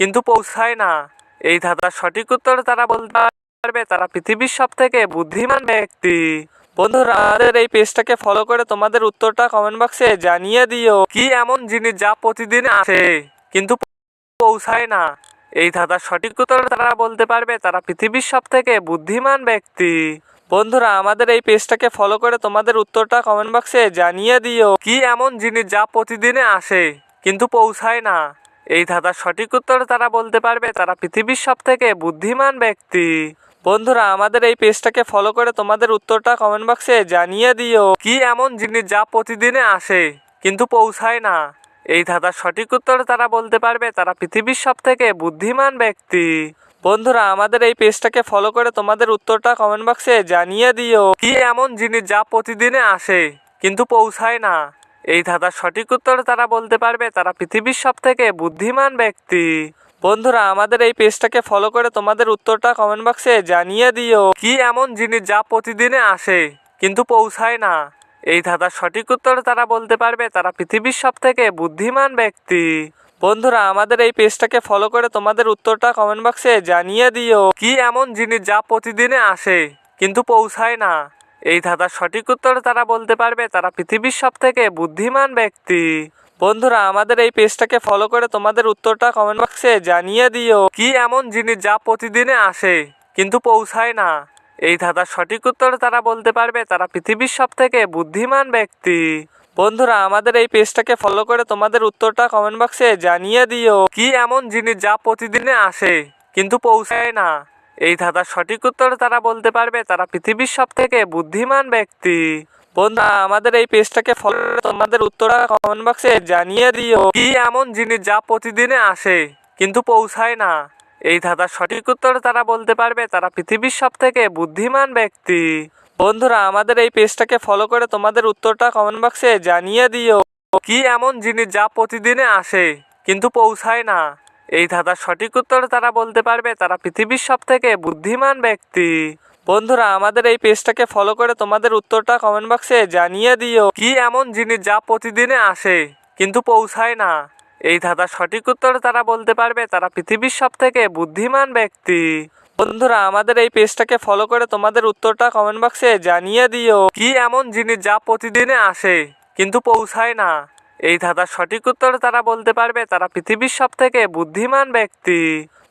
কিন্তু পৌঁছায় না। এই ধাঁধার সঠিক উত্তর তারা বলতে পারবে তারা পৃথিবীর সব থেকে বুদ্ধিমান ব্যক্তি। বন্ধুরা, আমাদের এই পেজটাকে ফলো করে তোমাদের উত্তরটা কমেন্ট বক্সে জানিয়ে দিও কি এমন জিনিস যা প্রতিদিন আসে, কিন্তু পৌঁছায় না। এই ধাঁধার সঠিক উত্তর তারা বলতে পারবে তারা পৃথিবীর সব থেকে বুদ্ধিমান ব্যক্তি। বন্ধুরা, আমাদের এই পেজটাকে ফলো করে তোমাদের উত্তরটা কমেন্ট বক্সে জানিয়ে দিও কি এমন জিনিস যা প্রতিদিনে আসে, কিন্তু পৌঁছায় না। এই ধাঁধার সঠিক উত্তর তারা বলতে পারবে, তারা পৃথিবীর সব থেকে বুদ্ধিমান ব্যক্তি। বন্ধুরা, আমাদের এই পেজটাকে ফলো করে তোমাদের উত্তরটা কমেন্ট বক্সে জানিয়ে দিও। কি এমন জিনিস যা প্রতিদিনে আসে, কিন্তু পৌঁছায় না? এই ধাঁধার সঠিক উত্তর তারা বলতে পারবে, তারা পৃথিবীর সব থেকে বুদ্ধিমান ব্যক্তি। বন্ধুরা, আমাদের এই পেজটাকে ফলো করে তোমাদের উত্তরটা কমেন্ট বক্সে জানিয়ে দিও। কি এমন জিনিস যা প্রতিদিনে আসে, কিন্তু পৌঁছায় না? এই ধাঁধার সঠিক উত্তর তারা বলতে পারবে, তারা পৃথিবীর সব থেকে বুদ্ধিমান ব্যক্তি। বন্ধুরা, আমাদের এই পেজটাকে ফলো করে তোমাদের উত্তরটা কমেন্ট বক্সে জানিয়ে দিও। কি এমন জিনিস যা প্রতিদিনে আসে, কিন্তু পৌঁছায় না? এই ধাঁধার সঠিক উত্তর তারা বলতে পারবে, তারা পৃথিবীর সব থেকে বুদ্ধিমান ব্যক্তি। বন্ধুরা, আমাদের এই পেজটাকে ফলো করে তোমাদের উত্তরটা কমেন্ট বক্সে জানিয়ে দিও। কি এমন জিনিস যা প্রতিদিনে আসে, কিন্তু পৌঁছায় না? এই ধাঁধার সঠিক উত্তর তারা বলতে পারবে, তারা পৃথিবীর সব থেকে বুদ্ধিমান ব্যক্তি। বন্ধুরা, আমাদের এই পেজটাকে ফলো করে তোমাদের উত্তরটা কমেন্ট বক্সে জানিয়ে দিও, কি এমন জিনিস যা প্রতিদিনে আসে, কিন্তু পৌঁছায় না। এই ধাঁধার সঠিক উত্তর তারা বলতে পারবে, তারা পৃথিবীর সব থেকে বুদ্ধিমান ব্যক্তি। বন্ধুরা, আমাদের এই পেজটাকে ফলো করে তোমাদের উত্তরটা কমেন্ট বক্সে জানিয়ে দিও, কি এমন জিনিস যা প্রতিদিনে আসে, কিন্তু পৌঁছায় না। এই ধাঁধার সঠিক উত্তর তারা বলতে পারবে, তারা পৃথিবীর সব থেকে বুদ্ধিমান ব্যক্তি। বন্ধুরা, আমাদের এই পেজটাকে ফলো তোমাদের উত্তরটা কমেন্ট বক্সে জানিয়ে দিও কি এমন জিনিস যা প্রতিদিনে আসে, কিন্তু পৌঁছায় না। এই ধাঁধার সঠিক উত্তর তারা বলতে পারবে, তারা পৃথিবীর সব থেকে বুদ্ধিমান ব্যক্তি। বন্ধুরা, আমাদের এই পেজটাকে ফলো করে তোমাদের উত্তরটা কমেন্ট বক্সে জানিয়ে দিও কি এমন জিনিস যা প্রতিদিনে আসে, কিন্তু পৌঁছায় না। এই ধাঁধার সঠিক উত্তর তারা বলতে পারবে, তারা পৃথিবীর সব থেকে বুদ্ধিমান ব্যক্তি। বন্ধুরা, আমাদের এই পেজটাকে ফলো করে তোমাদের উত্তরটা কমেন্ট বক্সে জানিয়ে দিও, কি এমন জিনিস যা প্রতিদিনে আসে, কিন্তু পৌঁছায় না? এই ধাঁধার সঠিক উত্তর তারা বলতে পারবে, তারা পৃথিবীর সব থেকে বুদ্ধিমান ব্যক্তি। বন্ধুরা, আমাদের এই পেজটাকে ফলো করে তোমাদের উত্তরটা কমেন্ট বক্সে জানিয়ে দিও, কি এমন জিনিস যা প্রতিদিনে আসে, কিন্তু পৌঁছায় না? এই ধাঁধার সঠিক উত্তর তারা বলতে পারবে, তারা পৃথিবীর সব থেকে বুদ্ধিমান ব্যক্তি।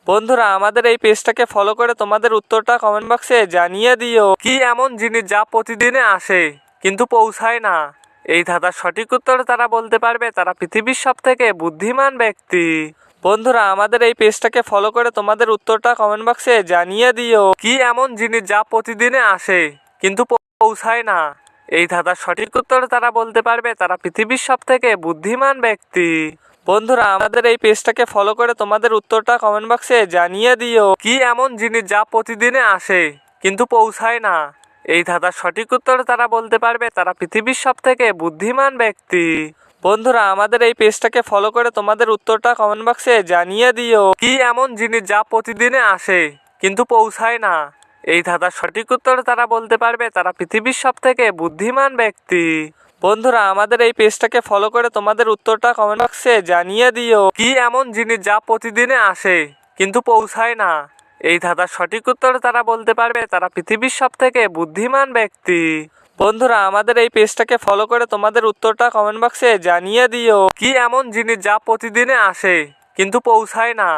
বন্ধুরা, আমাদের এই পেজটাকে ফলো করে তোমাদের উত্তরটা কমেন্ট বক্সে জানিয়ে দিও, কি এমন জিনিস যা প্রতিদিনে আসে, কিন্তু পৌঁছায় না। এই ধাঁধার সঠিক উত্তর তারা বলতে পারবে, তারা পৃথিবীর সব থেকে বুদ্ধিমান ব্যক্তি। বন্ধুরা, আমাদের এই পেজটাকে ফলো করে তোমাদের উত্তরটা কমেন্ট বক্সে জানিয়ে দিও, কি এমন জিনিস যা প্রতিদিনে আসে, কিন্তু পৌঁছায় না। এই ধাঁধার সঠিক উত্তর তারা বলতে পারবে, তারা পৃথিবীর সব থেকে বুদ্ধিমান ব্যক্তি। বন্ধুরা, আমাদের এই পেজটাকে ফলো করে তোমাদের উত্তরটা কমেন্ট বক্সে জানিয়ে দিও, কি এমন জিনিস যা প্রতিদিনে আসে কিন্তু পৌঁছায় না? এই ধাঁধার সঠিক উত্তর তারা বলতে পারবে, তারা পৃথিবীর সব থেকে বুদ্ধিমান ব্যক্তি। বন্ধুরা, আমাদের এই পেজটাকে ফলো করে তোমাদের উত্তরটা কমেন্ট বক্সে জানিয়ে দিও, কি এমন জিনিস যা প্রতিদিনে আসে কিন্তু পৌঁছায় না? এই ধাঁধার সঠিক উত্তর তারা বলতে পারবে, তারা পৃথিবীর সব থেকে বুদ্ধিমান ব্যক্তি। বন্ধুরা, আমাদের এই পেজটাকে ফলো করে তোমাদের উত্তরটা কমেন্ট বক্সে জানিয়ে দিও। কি এমন জিনিস যা প্রতিদিনে আসে, কিন্তু পৌঁছায় না? এই ধাঁধার সঠিক উত্তর তারা বলতে পারবে, তারা পৃথিবীর সব থেকে বুদ্ধিমান ব্যক্তি। বন্ধুরা, আমাদের এই পেজটাকে ফলো করে তোমাদের উত্তরটা কমেন্ট বক্সে জানিয়ে দিও। কি এমন জিনিস যা প্রতিদিনে আসে, কিন্তু পৌঁছায় না?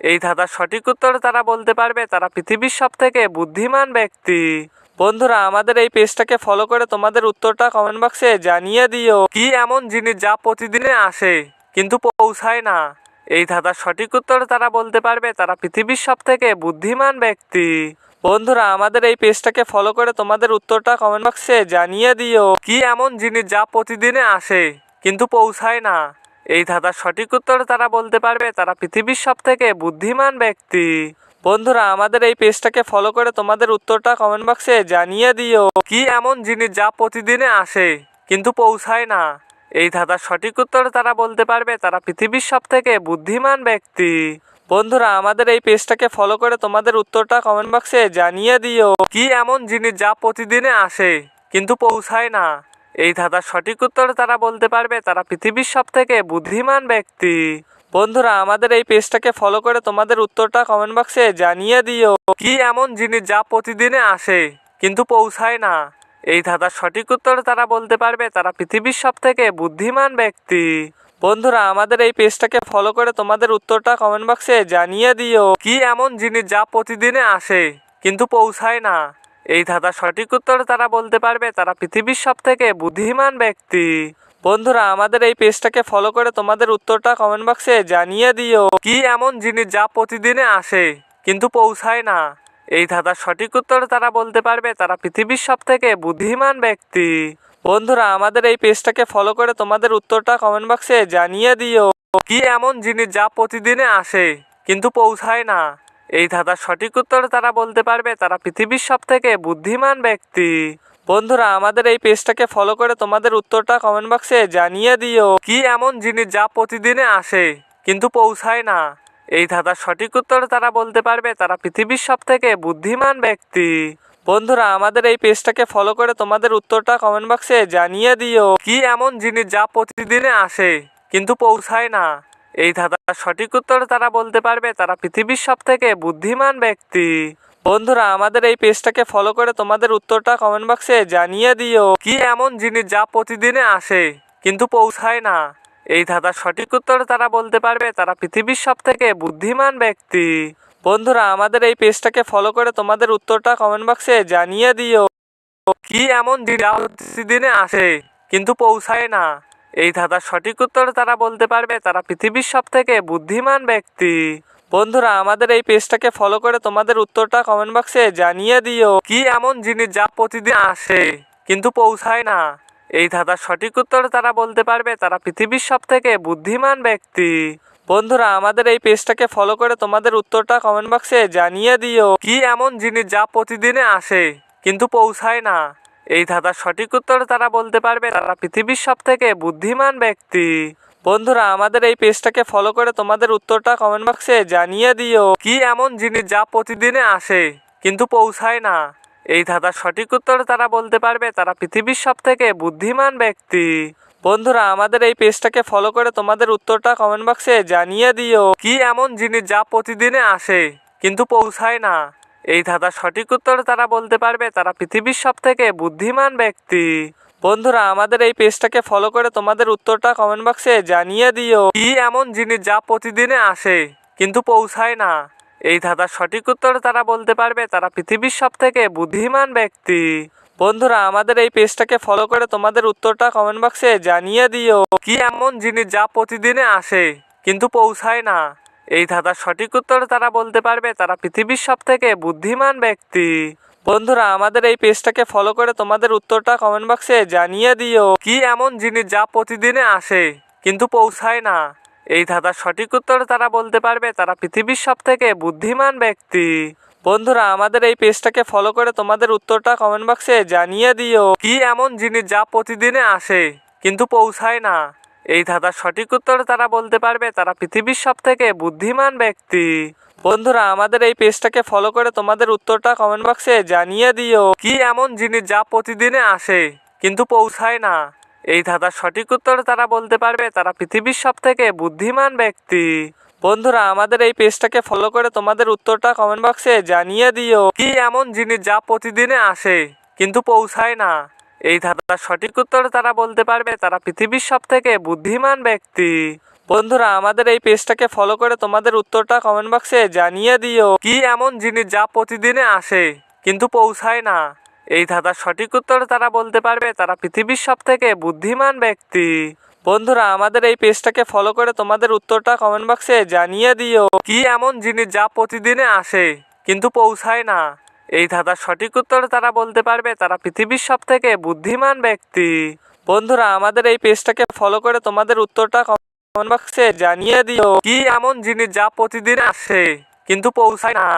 এই ধাঁধার সঠিক উত্তর তারা বলতে পারবে, তারা পৃথিবীর সব থেকে বুদ্ধিমান ব্যক্তি। বন্ধুরা, আমাদের এই পেজটাকে ফলো করে তোমাদের উত্তরটা কমেন্ট বক্সে জানিয়ে দিও, কি এমন জিনিস যা প্রতিদিনে আসে, কিন্তু পৌঁছায় না। এই ধাঁধার সঠিক উত্তর তারা বলতে পারবে, তারা পৃথিবীর সব থেকে বুদ্ধিমান ব্যক্তি। বন্ধুরা, আমাদের এই পেজটাকে ফলো করে তোমাদের উত্তরটা কমেন্ট বক্সে জানিয়ে দিও, কি এমন জিনিস যা প্রতিদিনে আসে, কিন্তু পৌঁছায় না। এই ধাঁধার সঠিক উত্তর তারা বলতে পারবে, তারা পৃথিবীর সব থেকে বুদ্ধিমান ব্যক্তি। বন্ধুরা, আমাদের এই পেজটাকে ফলো করে তোমাদের উত্তরটা কমেন্ট বক্সে জানিয়ে দিও কি এমন জিনিস যা প্রতিদিনে আসে কিন্তু পৌঁছায় না। এই ধাঁধার সঠিক উত্তর তারা বলতে পারবে, তারা পৃথিবীর সব থেকে বুদ্ধিমান ব্যক্তি। বন্ধুরা, আমাদের এই পেজটাকে ফলো করে তোমাদের উত্তরটা কমেন্ট বক্সে জানিয়ে দিও কি এমন জিনিস যা প্রতিদিনে আসে কিন্তু পৌঁছায় না। এই ধাঁধার সঠিক উত্তর তারা বলতে পারবে, তারা পৃথিবীর সব থেকে বুদ্ধিমান ব্যক্তি। বন্ধুরা, আমাদের এই পেজটাকে ফলো করে তোমাদের উত্তরটা কমেন্ট বক্সে জানিয়ে দিও। কি এমন জিনিস যা প্রতিদিনে আসে, কিন্তু পৌঁছায় না? এই ধাঁধার সঠিক উত্তর তারা বলতে পারবে, তারা পৃথিবীর সব থেকে বুদ্ধিমান ব্যক্তি। বন্ধুরা, আমাদের এই পেজটাকে ফলো করে তোমাদের উত্তরটা কমেন্ট বক্সে জানিয়ে দিও। কি এমন জিনিস যা প্রতিদিনে আসে, কিন্তু পৌঁছায় না? এই ধাঁধার সঠিক উত্তর তারা বলতে পারবে, তারা পৃথিবীর সব থেকে বুদ্ধিমান ব্যক্তি। বন্ধুরা, আমাদের এই পেজটাকে ফলো করে তোমাদের উত্তরটা কমেন্ট বক্সে জানিয়ে দিও, কি এমন জিনিস যা প্রতিদিনে আসে, কিন্তু পৌঁছায় না। এই ধাঁধার সঠিক উত্তর তারা বলতে পারবে, তারা পৃথিবীর সব থেকে বুদ্ধিমান ব্যক্তি। বন্ধুরা, আমাদের এই পেজটাকে ফলো করে তোমাদের উত্তরটা কমেন্ট বক্সে জানিয়ে দিও, কি এমন জিনিস যা প্রতিদিনে আসে, কিন্তু পৌঁছায় না। এই ধাঁধার সঠিক উত্তর তারা বলতে পারবে, তারা পৃথিবীর সব থেকে বুদ্ধিমান ব্যক্তি। বন্ধুরা, আমাদের এই পেজটাকে ফলো করে তোমাদের উত্তরটা কমেন্ট বক্সে জানিয়ে দিও, কি এমন জিনিস যা প্রতিদিনে আসে কিন্তু পৌঁছায় না? এই ধাঁধার সঠিক উত্তর তারা বলতে পারবে, তারা পৃথিবীর সব থেকে বুদ্ধিমান ব্যক্তি। বন্ধুরা, আমাদের এই পেজটাকে ফলো করে তোমাদের উত্তরটা কমেন্ট বক্সে জানিয়ে দিও, কি এমন জিনিস যা প্রতিদিনে আসে কিন্তু পৌঁছায় না? এই ধাঁধার সঠিক উত্তর তারা বলতে পারবে, তারা পৃথিবীর সব থেকে বুদ্ধিমান ব্যক্তি। বন্ধুরা, আমাদের এই পেজটাকে ফলো করে তোমাদের উত্তরটা কমেন্ট বক্সে জানিয়ে দিও, কি এমন জিনিস যা প্রতিদিনে আসে, কিন্তু পৌঁছায় না। এই ধাঁধার সঠিক উত্তর তারা বলতে পারবে, তারা পৃথিবীর সব থেকে বুদ্ধিমান ব্যক্তি। বন্ধুরা, আমাদের এই পেজটাকে ফলো করে তোমাদের উত্তরটা কমেন্ট বক্সে জানিয়ে দিও, কি এমন যা প্রতিদিনে আসে, কিন্তু পৌঁছায় না। এই ধাঁধার সঠিক উত্তর তারা বলতে পারবে, তারা পৃথিবীর সব থেকে বুদ্ধিমান ব্যক্তি। বন্ধুরা, আমাদের এই পেজটাকে ফলো করে তোমাদের উত্তরটা কমেন্ট বক্সে জানিয়ে দিও। কি এমন জিনিস যা প্রতিদিন আসে, কিন্তু পৌঁছায় না? এই ধাঁধার সঠিক উত্তর তারা বলতে পারবে, তারা পৃথিবীর সব থেকে বুদ্ধিমান ব্যক্তি। বন্ধুরা, আমাদের এই পেজটাকে ফলো করে তোমাদের উত্তরটা কমেন্ট বক্সে জানিয়ে দিও। কি এমন জিনিস যা প্রতিদিনে আসে, কিন্তু পৌঁছায় না? এই ধাঁধার সঠিক উত্তর তারা বলতে পারবে তারা পৃথিবীর সব থেকে বুদ্ধিমান ব্যক্তি। বন্ধুরা, আমাদের এই পেজটাকে ফলো করে তোমাদের উত্তরটা কমেন্ট বক্সে জানিয়ে দিও। কি এমন জিনিস যা প্রতিদিনে আসে, কিন্তু পৌঁছায় না? এই ধাঁধার সঠিক উত্তর তারা বলতে পারবে, তারা পৃথিবীর সব থেকে বুদ্ধিমান ব্যক্তি। বন্ধুরা, আমাদের এই পেজটাকে ফলো করে তোমাদের উত্তরটা কমেন্ট বক্সে জানিয়ে দিও। কি এমন জিনিস যা প্রতিদিনে আসে, কিন্তু পৌঁছায় না? এই ধাঁধার সঠিক উত্তর তারা বলতে পারবে, তারা পৃথিবীর সব থেকে বুদ্ধিমান ব্যক্তি। বন্ধুরা, আমাদের এই পেজটাকে ফলো করে তোমাদের উত্তরটা কমেন্ট বক্সে জানিয়ে দিও। কি এমন জিনিস যা প্রতিদিনে আসে, কিন্তু পৌঁছায় না? এই ধাঁধার সঠিক উত্তর তারা বলতে পারবে, তারা পৃথিবীর সব থেকে বুদ্ধিমান ব্যক্তি। বন্ধুরা, আমাদের এই পেজটাকে ফলো করে তোমাদের উত্তরটা কমেন্ট বক্সে জানিয়ে দিও। কি এমন জিনিস যা প্রতিদিনে আসে, কিন্তু পৌঁছায় না? এই ধাঁধার সঠিক উত্তর তারা বলতে পারবে, তারা পৃথিবীর সব থেকে বুদ্ধিমান ব্যক্তি। বন্ধুরা, আমাদের এই পেজটাকে ফলো করে তোমাদের উত্তরটা কমেন্ট বক্সে জানিয়ে দিও, কি এমন জিনিস যা প্রতিদিনে আসে কিন্তু পৌঁছায় না? এই ধাঁধার সঠিক উত্তর তারা বলতে পারবে, তারা পৃথিবীর সব থেকে বুদ্ধিমান ব্যক্তি। বন্ধুরা, আমাদের এই পেজটাকে ফলো করে তোমাদের উত্তরটা কমেন্ট বক্সে জানিয়ে দিও, কি এমন জিনিস যা প্রতিদিনে আসে কিন্তু পৌঁছায় না? এই ধাঁধার সঠিক উত্তর তারা বলতে পারবে, তারা পৃথিবীর সব থেকে বুদ্ধিমান ব্যক্তি। বন্ধুরা, আমাদের এই পেজটাকে ফলো করে তোমাদের উত্তরটা কমেন্ট বক্সে জানিয়ে দিও। কি এমন জিনিস যা প্রতিদিনে আসে, কিন্তু পৌঁছায় না? এই ধাঁধার সঠিক উত্তর তারা বলতে পারবে, তারা পৃথিবীর সব থেকে বুদ্ধিমান ব্যক্তি। বন্ধুরা, আমাদের এই পেজটাকে ফলো করে তোমাদের উত্তরটা কমেন্ট বক্সে জানিয়ে দিও। কি এমন জিনিস যা প্রতিদিনে আসে, কিন্তু পৌঁছায় না? এই ধাঁধার সঠিক উত্তর তারা বলতে পারবে, তারা পৃথিবীর সব থেকে বুদ্ধিমান ব্যক্তি। বন্ধুরা, আমাদের এই পেজটাকে ফলো করে তোমাদের উত্তরটা কমেন্ট বক্সে জানিয়ে দিও। কি এমন জিনিস যা প্রতিদিনে আসে, কিন্তু পৌঁছায় না? এই ধাঁধার সঠিক উত্তর তারা বলতে পারবে, তারা পৃথিবীর সব থেকে বুদ্ধিমান ব্যক্তি। বন্ধুরা, আমাদের এই পেজটাকে ফলো করে তোমাদের উত্তরটা কমেন্ট বক্সে জানিয়ে দিও। কি এমন জিনিস যা প্রতিদিনে আসে, কিন্তু পৌঁছায় না? এই ধাঁধার সঠিক উত্তর তারা বলতে পারবে, তারা পৃথিবীর সব থেকে বুদ্ধিমান ব্যক্তি। বন্ধুরা, আমাদের এই পেজটাকে ফলো করে তোমাদের উত্তরটা কমেন্ট বক্সে জানিয়ে দিও কি এমন জিনিস যা প্রতিদিন আসে, কিন্তু পৌঁছায় না।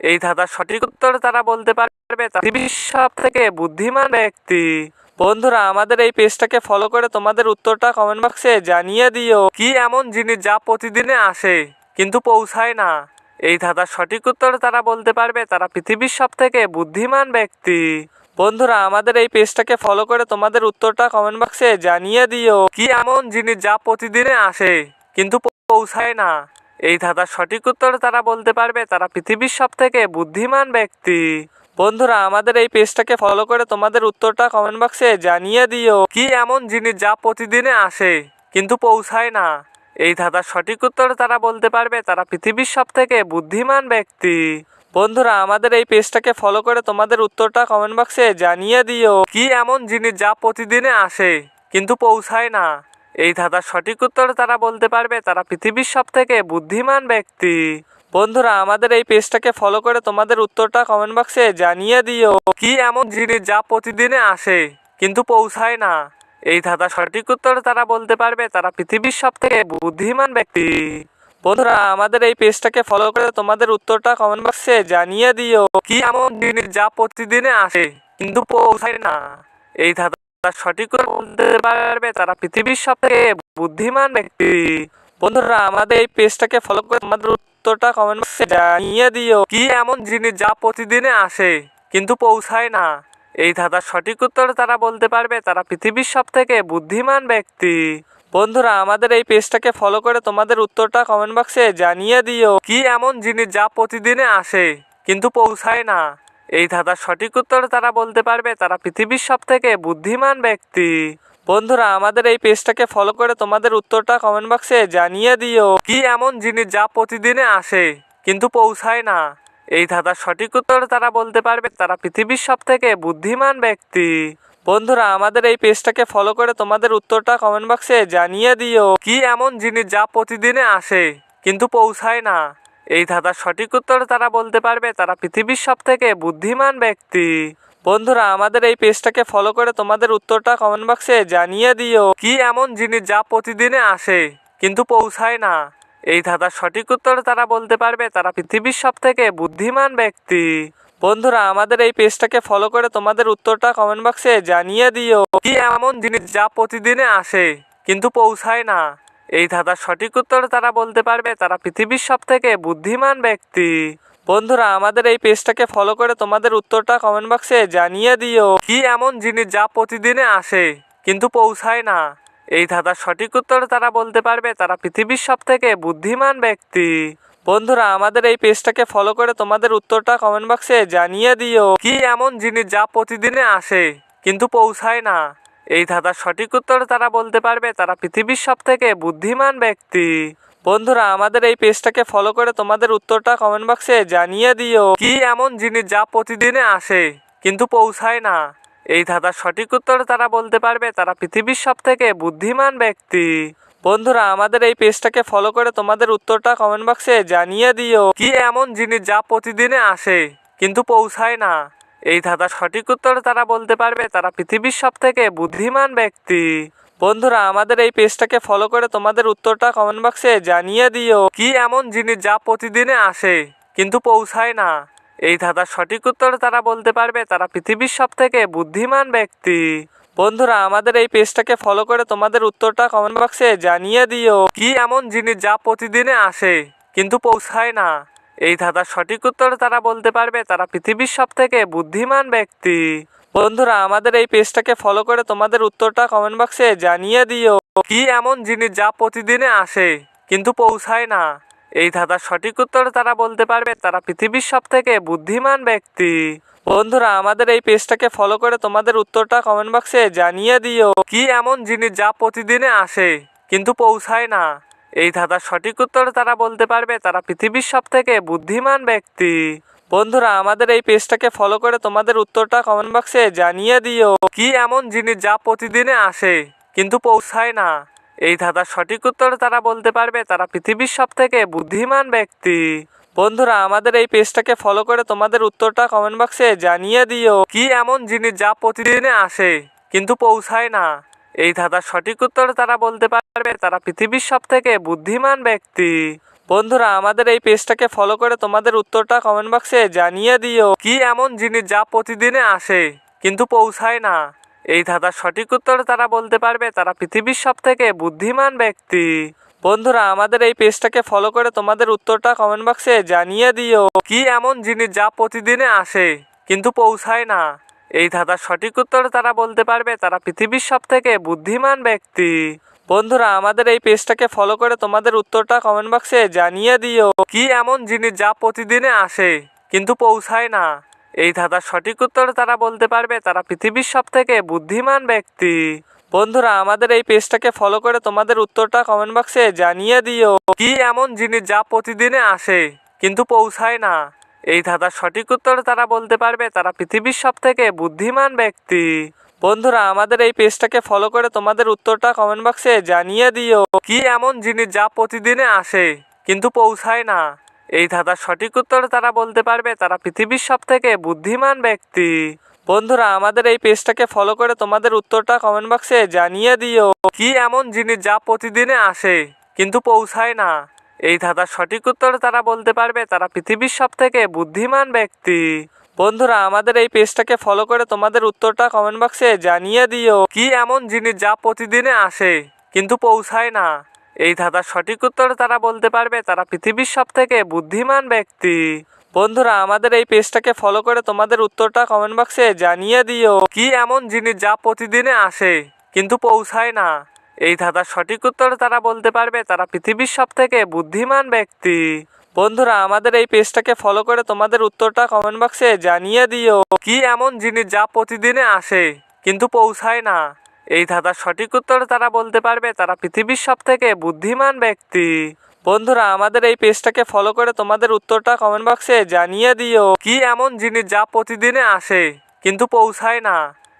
এই ধাঁধার সঠিক উত্তর তারা বলতে পারবে পৃথিবীর সব থেকে বুদ্ধিমান ব্যক্তি। বন্ধুরা, আমাদের এই পেজটাকে ফলো করে তোমাদের উত্তরটা কমেন্ট বক্সে জানিয়ে দিও কি এমন জিনিস যা প্রতিদিনে আসে, কিন্তু পৌঁছায় না। এই ধাঁধার সঠিক উত্তর তারা বলতে পারবে, তারা পৃথিবীর সব থেকে বুদ্ধিমান ব্যক্তি। বন্ধুরা, আমাদের এই পেজটাকে ফলো করে তোমাদের উত্তরটা কমেন্ট বক্সে জানিয়ে দিও। কি এমন জিনিস যা প্রতিদিনে আসে, কিন্তু পৌঁছায় না? এই ধাঁধার সঠিক উত্তর তারা বলতে পারবে, তারা পৃথিবীর সব থেকে বুদ্ধিমান ব্যক্তি। বন্ধুরা, আমাদের এই পেজটাকে ফলো করে তোমাদের উত্তরটা কমেন্ট বক্সে জানিয়ে দিও। কি এমন জিনিস যা প্রতিদিনে আসে, কিন্তু পৌঁছায় না? এই ধাঁধার সঠিক উত্তর তারা বলতে পারবে, তারা পৃথিবীর সব থেকে বুদ্ধিমান ব্যক্তি। বন্ধুরা, আমাদের এই পেজটাকে ফলো করে তোমাদের উত্তরটা কমেন্ট বক্সে জানিয়ে দিও, কি এমন জিনিস যা প্রতিদিনে আসে, কিন্তু পৌঁছায় না? এই ধাঁধার সঠিক উত্তর তারা বলতে পারবে, তারা পৃথিবীর সব থেকে বুদ্ধিমান ব্যক্তি। বন্ধুরা, আমাদের এই পেজটাকে ফলো করে তোমাদের উত্তরটা কমেন্ট বক্সে জানিয়ে দিও, কি এমন জিনিস যা প্রতিদিনে আসে, কিন্তু পৌঁছায় না? এই ধাঁধার সঠিক উত্তর তারা বলতে পারবে। তারা পৃথিবীর সব থেকে বুদ্ধিমান ব্যক্তি। বন্ধুরা, আমাদের এই পেজটাকে ফলো করে তোমাদের উত্তরটা কমেন্ট বক্সে জানিয়ে দিও। কি এমন জিনিস যা প্রতিদিনে আসে, কিন্তু পৌঁছায় না? এই ধাঁধার সঠিক উত্তর বলতে পারবে তারা পৃথিবীর সব থেকে বুদ্ধিমান ব্যক্তি। বন্ধুরা, আমাদের এই পেজটাকে ফলো করে তোমাদের উত্তরটা কমেন্ট বক্সে জানিয়ে দিও। কি এমন জিনিস যা প্রতিদিনে আসে, কিন্তু পৌঁছায় না? এই ধাঁধার সঠিক উত্তর তারা বলতে পারবে, তারা পৃথিবীর সব থেকে বুদ্ধিমান ব্যক্তি। বন্ধুরা, আমাদের এই পেজটাকে ফলো করে তোমাদের উত্তরটা কমেন্ট বক্সে জানিয়ে দিও, কি এমন জিনিস যা প্রতিদিনে আসে কিন্তু পৌঁছায় না? এই ধাঁধার সঠিক উত্তর তারা বলতে পারবে, তারা পৃথিবীর সব থেকে বুদ্ধিমান ব্যক্তি। বন্ধুরা, আমাদের এই পেজটাকে ফলো করে তোমাদের উত্তরটা কমেন্ট বক্সে জানিয়ে দিও, কি এমন জিনিস যা প্রতিদিনে আসে কিন্তু পৌঁছায় না? এই ধাঁধার সঠিক উত্তর তারা বলতে পারবে, তারা পৃথিবীর সব থেকে বুদ্ধিমান ব্যক্তি। বন্ধুরা, আমাদের এই পেজটাকে ফলো করে তোমাদের উত্তরটা কমেন্ট বক্সে জানিয়ে দিও, কি এমন জিনিস যা প্রতিদিনে আসে কিন্তু পৌঁছায় না? এই ধাঁধার সঠিক উত্তর তারা বলতে পারবে, তারা পৃথিবীর সব থেকে বুদ্ধিমান ব্যক্তি। বন্ধুরা, আমাদের এই পেজটাকে ফলো করে তোমাদের উত্তরটা কমেন্ট বক্সে জানিয়ে দিও, কি এমন জিনিস যা প্রতিদিনে আসে কিন্তু পৌঁছায় না? এই ধাঁধার সঠিক উত্তর তারা বলতে পারবে, তারা পৃথিবীর সব থেকে বুদ্ধিমান ব্যক্তি। বন্ধুরা, আমাদের এই পেজটাকে ফলো করে তোমাদের উত্তরটা কমেন্ট বক্সে জানিয়ে দিও। কি এমন জিনিস যা প্রতিদিনে আসে, কিন্তু পৌঁছায় না? এই ধাঁধার সঠিক উত্তর তারা বলতে পারবে, তারা পৃথিবীর সব থেকে বুদ্ধিমান ব্যক্তি। বন্ধুরা, আমাদের এই পেজটাকে ফলো করে তোমাদের উত্তরটা কমেন্ট বক্সে জানিয়ে দিও। কি এমন জিনিস যা প্রতিদিনে আসে, কিন্তু পৌঁছায় না? এই ধাঁধার সঠিক উত্তর তারা বলতে পারবে, তারা পৃথিবীর সব থেকে বুদ্ধিমান ব্যক্তি। বন্ধুরা, আমাদের এই পেজটাকে ফলো করে তোমাদের উত্তরটা কমেন্ট বক্সে জানিয়ে দিও। কি এমন জিনিস যা প্রতিদিনে আসে, কিন্তু পৌঁছায় না? এই ধাঁধার সঠিক উত্তর তারা বলতে পারবে, তারা পৃথিবীর সব থেকে বুদ্ধিমান ব্যক্তি। বন্ধুরা, আমাদের এই পেজটাকে ফলো করে তোমাদের উত্তরটা কমেন্ট বক্সে জানিয়ে দিও। কি এমন জিনিস যা প্রতিদিনে আসে, কিন্তু পৌঁছায় না? এই ধাঁধার সঠিক উত্তর তারা বলতে পারবে, তারা পৃথিবীর সব থেকে বুদ্ধিমান ব্যক্তি। বন্ধুরা, আমাদের এই পেজটাকে ফলো করে তোমাদের উত্তরটা কমেন্ট বক্সে জানিয়ে দিও। কি এমন জিনিস যা প্রতিদিনে আসে, কিন্তু পৌঁছায় না? এই ধাঁধার সঠিক উত্তর তারা বলতে পারবে, তারা পৃথিবীর সব থেকে বুদ্ধিমান ব্যক্তি। বন্ধুরা, আমাদের এই পেজটাকে ফলো করে তোমাদের উত্তরটা কমেন্ট বক্সে জানিয়ে দিও। কি এমন জিনিস যা প্রতিদিনে আসে, কিন্তু পৌঁছায় না? এই ধাঁধার সঠিক উত্তর তারা বলতে পারবে, তারা পৃথিবীর সব থেকে বুদ্ধিমান ব্যক্তি। বন্ধুরা, আমাদের এই পেজটাকে ফলো করে তোমাদের উত্তরটা কমেন্ট বক্সে জানিয়ে দিও, কি এমন জিনিস যা প্রতিদিনে আসে কিন্তু পৌঁছায় না? এই ধাঁধার সঠিক উত্তর তারা বলতে পারবে, তারা পৃথিবীর সব থেকে বুদ্ধিমান ব্যক্তি। বন্ধুরা, আমাদের এই পেজটাকে ফলো করে তোমাদের উত্তরটা কমেন্ট বক্সে জানিয়ে দিও, কি এমন জিনিস যা প্রতিদিনে আসে কিন্তু পৌঁছায় না? এই ধাঁধার সঠিক উত্তর তারা বলতে পারবে, তারা পৃথিবীর সব থেকে বুদ্ধিমান ব্যক্তি। বন্ধুরা, আমাদের এই পেজটাকে ফলো করে তোমাদের উত্তরটা কমেন্ট বক্সে জানিয়ে দিও, কি এমন জিনিস যা প্রতিদিনে আসে কিন্তু পৌঁছায় না? এই ধাঁধার সঠিক উত্তর তারা বলতে পারবে, তারা পৃথিবীর সব থেকে বুদ্ধিমান ব্যক্তি। বন্ধুরা, আমাদের এই পেজটাকে ফলো করে তোমাদের উত্তরটা কমেন্ট বক্সে জানিয়ে দিও, কি এমন জিনিস যা প্রতিদিনে আসে কিন্তু পৌঁছায় না? এই ধাঁধার সঠিক উত্তর তারা বলতে পারবে, তারা পৃথিবীর সব থেকে বুদ্ধিমান ব্যক্তি। বন্ধুরা, আমাদের এই পেজটাকে ফলো করে তোমাদের উত্তরটা কমেন্ট বক্সে জানিয়ে দিও, কি এমন জিনিস যা প্রতিদিনে আসে কিন্তু পৌঁছায় না? এই ধাঁধার সঠিক উত্তর তারা বলতে পারবে, তারা পৃথিবীর সব থেকে বুদ্ধিমান ব্যক্তি। বন্ধুরা, আমাদের এই পেজটাকে ফলো করে তোমাদের উত্তরটা কমেন্ট বক্সে জানিয়ে দিও, কি এমন জিনিস যা প্রতিদিনে আসে কিন্তু পৌঁছায় না? এই ধাঁধার সঠিক উত্তর তারা বলতে পারবে, তারা পৃথিবীর সব থেকে বুদ্ধিমান ব্যক্তি। বন্ধুরা, আমাদের এই পেজটাকে ফলো করে তোমাদের উত্তরটা কমেন্ট বক্সে জানিয়ে দিও। কি এমন জিনিস যা প্রতিদিনে আসে, কিন্তু পৌঁছায় না? এই ধাঁধার সঠিক উত্তর তারা বলতে পারবে, তারা পৃথিবীর সব থেকে বুদ্ধিমান ব্যক্তি। বন্ধুরা, আমাদের এই পেজটাকে ফলো করে তোমাদের উত্তরটা কমেন্ট বক্সে জানিয়ে দিও। কি এমন জিনিস যা প্রতিদিনে আসে, কিন্তু পৌঁছায় না? এই ধাঁধার সঠিক উত্তর তারা বলতে পারবে, তারা পৃথিবীর সব থেকে বুদ্ধিমান ব্যক্তি। বন্ধুরা, আমাদের এই পেজটাকে ফলো করে তোমাদের উত্তরটা কমেন্ট বক্সে জানিয়ে দিও। কি এমন জিনিস যা প্রতিদিনে আসে, কিন্তু পৌঁছায় না? এই ধাঁধার সঠিক উত্তর তারা বলতে পারবে, তারা পৃথিবীর সব থেকে বুদ্ধিমান ব্যক্তি। বন্ধুরা, আমাদের এই পেজটাকে ফলো করে তোমাদের উত্তরটা কমেন্ট বক্সে জানিয়ে দিও। কি এমন জিনিস যা প্রতিদিনে আসে, কিন্তু পৌঁছায় না? এই ধাঁধার সঠিক উত্তর তারা বলতে পারবে, তারা পৃথিবীর সব থেকে বুদ্ধিমান ব্যক্তি। বন্ধুরা, আমাদের এই পেজটাকে ফলো করে তোমাদের উত্তরটা কমেন্ট বক্সে জানিয়ে দিও। কি এমন জিনিস যা প্রতিদিনে আসে, কিন্তু পৌঁছায় না? এই ধাঁধার সঠিক উত্তর তারা বলতে পারবে, তারা পৃথিবীর সব থেকে বুদ্ধিমান ব্যক্তি। বন্ধুরা, আমাদের এই পেজটাকে ফলো করে তোমাদের উত্তরটা কমেন্ট বক্সে জানিয়ে দিও। কি এমন জিনিস যা প্রতিদিনে আসে, কিন্তু পৌঁছায় না? এই ধাঁধার সঠিক উত্তর তারা বলতে পারবে, তারা পৃথিবীর সব থেকে বুদ্ধিমান ব্যক্তি। বন্ধুরা, আমাদের এই পেজটাকে ফলো করে তোমাদের উত্তরটা কমেন্ট বক্সে জানিয়ে দিও, কি এমন জিনিস যা প্রতিদিনে আসে, কিন্তু পৌঁছায় না। এই ধাঁধার সঠিক উত্তর তারা বলতে পারবে, তারা পৃথিবীর সব থেকে বুদ্ধিমান ব্যক্তি। বন্ধুরা, আমাদের এই পেজটাকে ফলো করে তোমাদের উত্তরটা কমেন্ট বক্সে জানিয়ে দিও, কি এমন জিনিস যা প্রতিদিনে আসে, কিন্তু পৌঁছায় না। এই ধাঁধার সঠিক উত্তর তারা বলতে পারবে, তারা পৃথিবীর সব থেকে বুদ্ধিমান ব্যক্তি। বন্ধুরা, আমাদের এই পেজটাকে ফলো করে তোমাদের উত্তরটা কমেন্ট বক্সে জানিয়ে দিও, কি এমন জিনিস যা প্রতিদিনে আসে, কিন্তু পৌঁছায় না।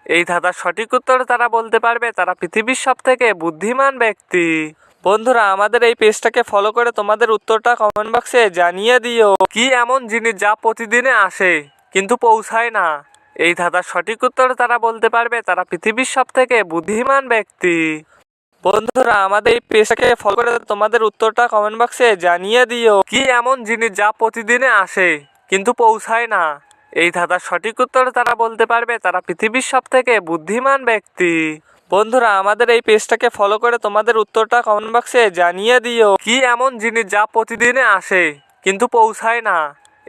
এই ধাঁধার সঠিক উত্তর তারা বলতে পারবে, তারা পৃথিবীর সব থেকে বুদ্ধিমান ব্যক্তি। বন্ধুরা, আমাদের এই পেজটাকে ফলো করে তোমাদের উত্তরটা কমেন্ট বক্সে জানিয়ে দিও, কি এমন জিনিস যা প্রতিদিনে আসে, কিন্তু পৌঁছায় না। এই ধাঁধার সঠিক উত্তর তারা বলতে পারবে, তারা পৃথিবীর সব থেকে বুদ্ধিমান ব্যক্তি। বন্ধুরা, আমাদের এই পেজটাকে ফলো করে তোমাদের উত্তরটা কমেন্ট বক্সে জানিয়ে দিও। কি এমন জিনিস যা প্রতিদিনে আসে, কিন্তু পৌঁছায় না? এই ধাঁধার সঠিক উত্তর তারা বলতে পারবে, তারা পৃথিবীর সব থেকে বুদ্ধিমান ব্যক্তি। বন্ধুরা, আমাদের এই পেজটাকে ফলো করে তোমাদের উত্তরটা কমেন্ট বক্সে জানিয়ে দিও। কি এমন জিনিস যা প্রতিদিনে আসে, কিন্তু পৌঁছায় না?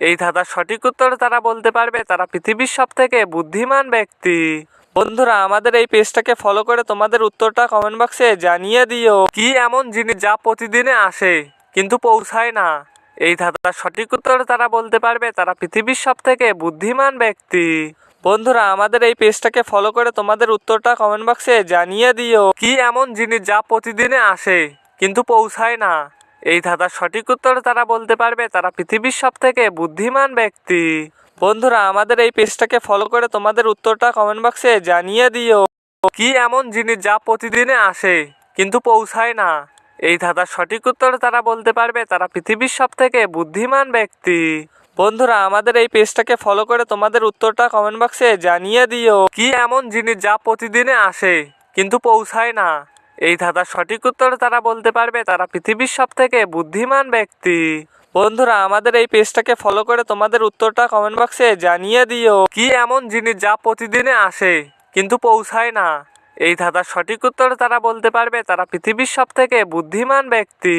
এই ধাঁধার সঠিক উত্তর তারা বলতে পারবে, তারা পৃথিবীর সব থেকে বুদ্ধিমান ব্যক্তি। বন্ধুরা, আমাদের এই পেজটাকে ফলো করে তোমাদের উত্তরটা কমেন্ট বক্সে জানিয়ে দিও, কি এমন জিনিস যা প্রতিদিনে আসে, কিন্তু পৌঁছায় না? এই ধাঁধার সঠিক উত্তর তারা বলতে পারবে, তারা পৃথিবীর সব থেকে বুদ্ধিমান ব্যক্তি। বন্ধুরা, আমাদের এই পেজটাকে ফলো করে তোমাদের উত্তরটা কমেন্ট বক্সে জানিয়ে দিও, কি এমন জিনিস যা প্রতিদিনে আসে, কিন্তু পৌঁছায় না? এই ধাঁধার সঠিক উত্তর তারা বলতে পারবে, তারা পৃথিবীর সব থেকে বুদ্ধিমান ব্যক্তি। বন্ধুরা, আমাদের এই পেজটাকে ফলো করে তোমাদের উত্তরটা কমেন্ট বক্সে জানিয়ে দিও। কি এমন জিনিস যা প্রতিদিনে আসে, কিন্তু পৌঁছায় না? এই ধাঁধার সঠিক উত্তর তারা বলতে পারবে, তারা পৃথিবীর সব থেকে বুদ্ধিমান ব্যক্তি। বন্ধুরা, আমাদের এই পেজটাকে ফলো করে তোমাদের উত্তরটা কমেন্ট বক্সে জানিয়ে দিও। কি এমন জিনিস যা প্রতিদিনে আসে, কিন্তু পৌঁছায় না? এই ধাঁধার সঠিক উত্তর তারা বলতে পারবে, তারা পৃথিবীর সব থেকে বুদ্ধিমান ব্যক্তি। বন্ধুরা, আমাদের এই পেজটাকে ফলো করে তোমাদের উত্তরটা কমেন্ট বক্সে জানিয়ে দিও, কি এমন জিনিস যা প্রতিদিনে আসে কিন্তু পৌঁছায় না? এই ধাঁধার সঠিক উত্তর তারা বলতে পারবে, তারা পৃথিবীর সব থেকে বুদ্ধিমান ব্যক্তি।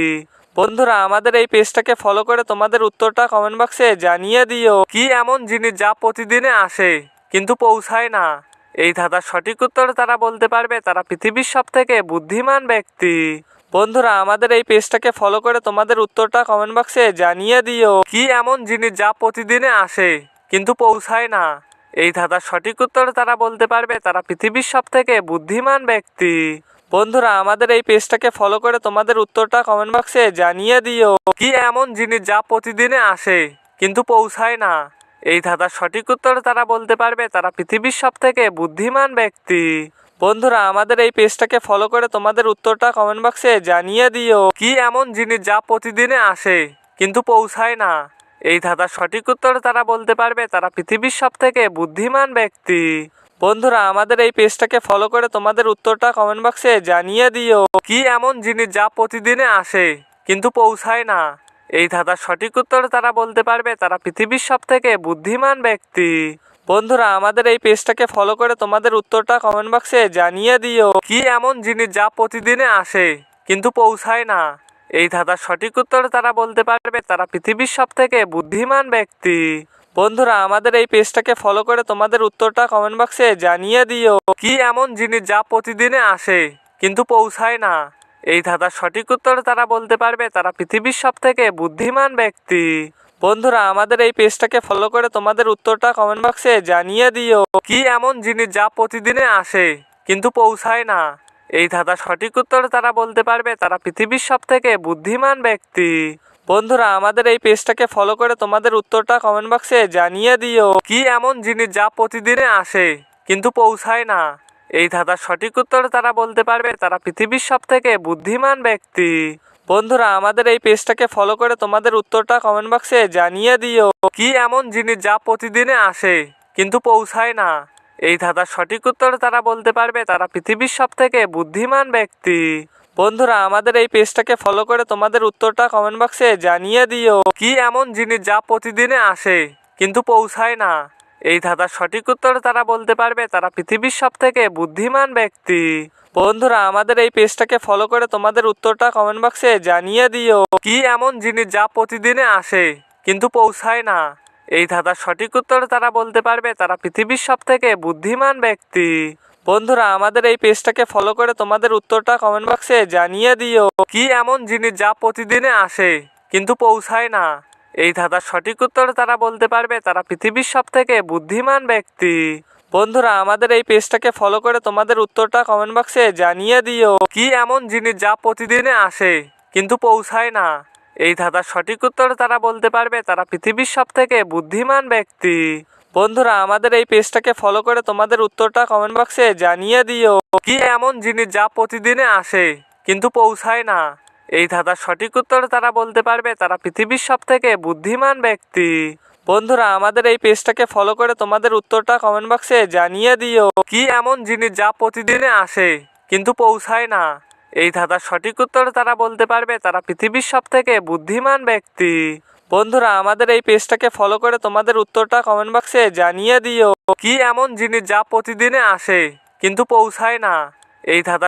বন্ধুরা, আমাদের এই পেজটাকে ফলো করে তোমাদের উত্তরটা কমেন্ট বক্সে জানিয়ে দিও, কি এমন জিনিস যা প্রতিদিনে আসে কিন্তু পৌঁছায় না? এই ধাঁধার সঠিক উত্তর তারা বলতে পারবে, তারা পৃথিবীর সব থেকে বুদ্ধিমান ব্যক্তি। বন্ধুরা, আমাদের এই পেজটাকে ফলো করে তোমাদের উত্তরটা কমেন্ট বক্সে জানিয়ে দিও। কি এমন জিনিস যা প্রতিদিনে আসে, কিন্তু পৌঁছায় না? এই ধাঁধার সঠিক উত্তর তারা বলতে পারবে, তারা পৃথিবীর সব থেকে বুদ্ধিমান ব্যক্তি। বন্ধুরা, আমাদের এই পেজটাকে ফলো করে তোমাদের উত্তরটা কমেন্ট বক্সে জানিয়ে দিও। কি এমন জিনিস যা প্রতিদিনে আসে, কিন্তু পৌঁছায় না? এই ধাঁধার সঠিক উত্তর তারা বলতে পারবে। তারা পৃথিবীর সব থেকে বুদ্ধিমান ব্যক্তি। বন্ধুরা, আমাদের এই পেজটাকে ফলো করে তোমাদের উত্তরটা কমেন্ট বক্সে জানিয়ে দিও। কি এমন জিনিস যা প্রতিদিনে আসে, কিন্তু পৌঁছায় না? এই ধাঁধার সঠিক উত্তর তারা বলতে পারবে। তারা পৃথিবীর সব থেকে বুদ্ধিমান ব্যক্তি। বন্ধুরা, আমাদের এই পেজটাকে ফলো করে তোমাদের উত্তরটা কমেন্ট বক্সে জানিয়ে দিও। কি এমন জিনিস যা প্রতিদিনে আসে, কিন্তু পৌঁছায় না? এই ধাঁধার সঠিক উত্তর তারা বলতে পারবে, তারা পৃথিবীর সব থেকে বুদ্ধিমান ব্যক্তি। বন্ধুরা, আমাদের এই পেজটাকে ফলো করে তোমাদের উত্তরটা কমেন্ট বক্সে জানিয়ে দিও, কি এমন জিনিস যা প্রতিদিনে আসে কিন্তু পৌঁছায় না? এই ধাঁধার সঠিক উত্তর তারা বলতে পারবে, তারা পৃথিবীর সব থেকে বুদ্ধিমান ব্যক্তি। বন্ধুরা, আমাদের এই পেজটাকে ফলো করে তোমাদের উত্তরটা কমেন্ট বক্সে জানিয়ে দিও, কি এমন জিনিস যা প্রতিদিনে আসে কিন্তু পৌঁছায় না? এই ধাঁধার সঠিক উত্তর তারা বলতে পারবে। তারা পৃথিবীর সব থেকে বুদ্ধিমান ব্যক্তি। বন্ধুরা, আমাদের এই পেজটাকে ফলো করে তোমাদের উত্তরটা কমেন্ট বক্সে জানিয়ে দিও। কি এমন জিনিস যা প্রতিদিনে আসে, কিন্তু পৌঁছায় না? এই ধাঁধার সঠিক উত্তর তারা বলতে পারবে। তারা পৃথিবীর সব থেকে বুদ্ধিমান ব্যক্তি। বন্ধুরা, আমাদের এই পেজটাকে ফলো করে তোমাদের উত্তরটা কমেন্ট বক্সে জানিয়ে দিও। কি এমন জিনিস যা প্রতিদিনে আসে, কিন্তু পৌঁছায় না? এই ধাঁধার সঠিক উত্তর তারা বলতে পারবে, তারা পৃথিবীর সব থেকে বুদ্ধিমান ব্যক্তি। বন্ধুরা, আমাদের এই পেজটাকে ফলো করে তোমাদের উত্তরটা কমেন্ট বক্সে জানিয়ে দিও, কি এমন জিনিস যা প্রতিদিনে আসে কিন্তু পৌঁছায় না? এই ধাঁধার সঠিক উত্তর তারা বলতে পারবে, তারা পৃথিবীর সব থেকে বুদ্ধিমান ব্যক্তি। বন্ধুরা, আমাদের এই পেজটাকে ফলো করে তোমাদের উত্তরটা কমেন্ট বক্সে জানিয়ে দিও, কি এমন জিনিস যা প্রতিদিনে আসে কিন্তু পৌঁছায় না? এই ধাঁধার সঠিক উত্তর তারা বলতে পারবে, তারা পৃথিবীর সব থেকে বুদ্ধিমান ব্যক্তি। বন্ধুরা, আমাদের এই পেজটাকে ফলো করে তোমাদের উত্তরটা কমেন্ট বক্সে জানিয়ে দিও, কি এমন জিনিস যা প্রতিদিনে আসে, কিন্তু পৌঁছায় না। এই ধাঁধার সঠিক উত্তর তারা বলতে পারবে, তারা পৃথিবীর সব থেকে বুদ্ধিমান ব্যক্তি। বন্ধুরা, আমাদের এই পেজটাকে ফলো করে তোমাদের উত্তরটা কমেন্ট বক্সে জানিয়ে দিও, কি এমন জিনিস যা প্রতিদিনে আসে, কিন্তু পৌঁছায় না। এই ধাঁধার সঠিক উত্তর তারা বলতে পারবে, তারা পৃথিবীর সব থেকে বুদ্ধিমান ব্যক্তি। বন্ধুরা, আমাদের এই পেজটাকে ফলো করে তোমাদের উত্তরটা কমেন্ট বক্সে জানিয়ে দিও। কি এমন জিনিস যা প্রতিদিনে আসে, কিন্তু পৌঁছায় না? এই ধাঁধার সঠিক উত্তর তারা বলতে পারবে, তারা পৃথিবীর সব থেকে বুদ্ধিমান ব্যক্তি। বন্ধুরা, আমাদের এই পেজটাকে ফলো করে তোমাদের উত্তরটা কমেন্ট বক্সে জানিয়ে দিও। কি এমন জিনিস যা প্রতিদিনে আসে, কিন্তু পৌঁছায় না? এই ধাঁধার সঠিক উত্তর তারা বলতে পারবে, তারা পৃথিবীর সব থেকে বুদ্ধিমান ব্যক্তি। বন্ধুরা, আমাদের এই পেজটাকে ফলো করে তোমাদের উত্তরটা কমেন্ট বক্সে জানিয়ে দিও। কি এমন জিনিস যা প্রতিদিনে আসে, কিন্তু পৌঁছায় না? এই ধাঁধার সঠিক উত্তর তারা বলতে পারবে, তারা পৃথিবীর সব থেকে বুদ্ধিমান ব্যক্তি। বন্ধুরা, আমাদের এই পেজটাকে ফলো করে তোমাদের উত্তরটা কমেন্ট বক্সে জানিয়ে দিও। কি এমন জিনিস যা প্রতিদিনে আসে, কিন্তু পৌঁছায় না? এই ধাঁধার